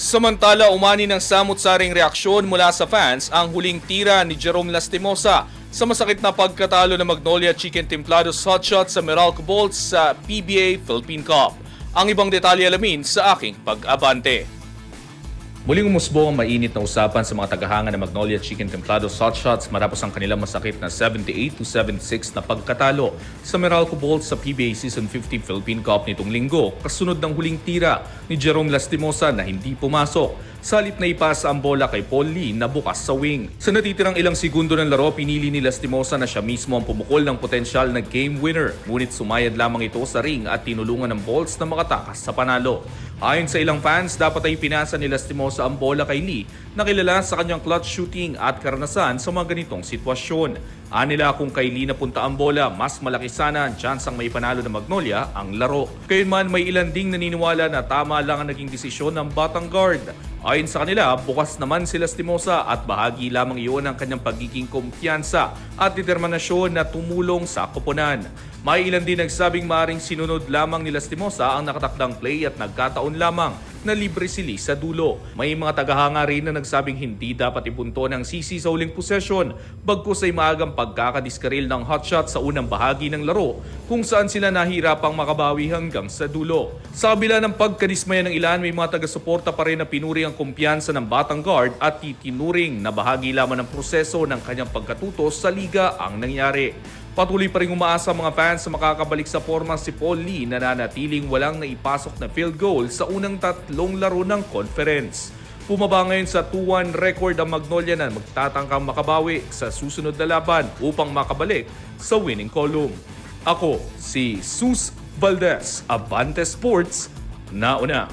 Samantala, umani ng samut-saring reaksyon mula sa fans ang huling tira ni Jerome Lastimosa sa masakit na pagkatalo ng Magnolia Chicken Templados Hotshot sa Meralco Bolts sa PBA Philippine Cup. Ang ibang detalye alamin sa aking pag-abante. Muling umusbo ang mainit na usapan sa mga tagahanga ng Magnolia Chicken Templados Hotshots matapos ang kanilang masakit na 78 to 76 na pagkatalo sa Meralco Bolts sa PBA Season 50 Philippine Cup nitong linggo kasunod ng huling tira ni Jerome Lastimosa na hindi pumasok. Salit na ipasa ang bola kay Paul Lee na bukas sa wing. Sa natitirang ilang segundo ng laro, pinili ni Lastimosa na siya mismo ang pumukol ng potensyal na game winner. Ngunit sumayad lamang ito sa ring at tinulungan ng Bolts na makatakas sa panalo. Ayon sa ilang fans, dapat ay pinasa ni Lastimosa ang bola kay Lee na kilala sa kanyang clutch shooting at karanasan sa mga ganitong sitwasyon. Anila kung kay Lee napunta ang bola, mas malaki sana ang tsansang may panalo ng Magnolia ang laro. Gayunman may ilan ding naniniwala na tama lang ang naging desisyon ng Batang Guard. Ayon sa kanila, bukas naman si Lastimosa at bahagi lamang iyon ng kanyang pagiging kumpiyansa at determinasyon na tumulong sa koponan. May ilan din nagsabing maring sinunod lamang ni Lastimosa ang nakatakdang play at nagkataon lamang na libre si Lee sa dulo. May mga tagahanga rin na nagsabing hindi dapat ipunto ng sisi sa huling possession bagkus ay maagang pagkakadiskaril ng hotshot sa unang bahagi ng laro kung saan sila nahirapang makabawi hanggang sa dulo. Sa kabila ng pagkadismaya ng ilan, may mga taga-suporta pa rin na pinuri ang kumpiyansa ng Batang Guard at titinuring na bahagi lamang ng proseso ng kanyang pagkatutos sa liga ang nangyari. Patuloy pa rin umaasa ang mga fans na makakabalik sa forma si Paul Lee na nanatiling walang naipasok na field goal sa unang tatlong laro ng conference. Pumaba ngayon sa 2-1 record ang Magnolia na magtatangkang makabawi sa susunod na laban upang makabalik sa winning column. Ako si Sus Valdez, Abante Sports, nauna.